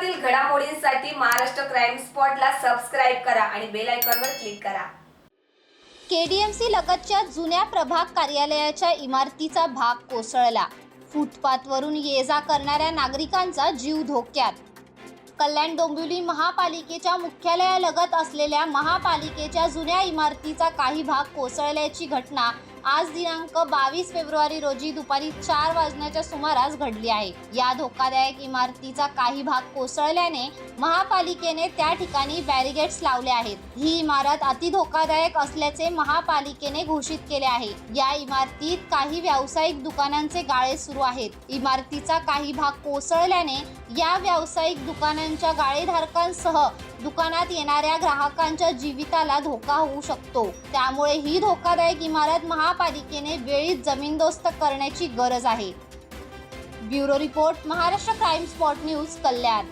महाराष्ट्रातील घडामोडींसाठी Maharashtra crime स्पॉटला subscribe करा आणि बेल आयकॉनवर क्लिक करा. केडीएमसी लगतच्या जुन्या प्रभाग कार्यालयाच्या इमारतीचा भाग कोसळला. फुटपाथवरून ये जा करणाऱ्या नागरिकांचा जीव धोक्यात. कल्याण डोंबिवली महापालिकेच्या मुख्यालयालगत असलेल्या महापालिकेच्या जुन्या इमारतीचा काही भाग कोसळल्याची घटना आज दिनांक बावीस फेब्रुवारी रोजी दुपारी चार वाजण्याच्या सुमारास घडली आहे. या धोकादायक इमारतीचा काही भाग कोसळल्याने महापालिकेने त्या ठिकाणी बॅरिगेट्स लावले आहेत. ही इमारत अति धोकादायक असल्याचे महापालिकेने घोषित केले आहे. या इमारतीत काही व्यावसायिक दुकानांचे गाळे सुरू आहेत. इमारतीचा काही भाग कोसळल्याने या व्यावसायिक दुकानांच्या गाळेधारकांसह दुकानात येणाऱ्या ग्राहकांच्या जीविताला धोका होऊ शकतो. त्यामुळे ही धोकादायक इमारत महा महापालिकेने वेळीच जमीनदोस्त करण्याची गरज आहे. Bureau report Maharashtra crime spot news Kalyan.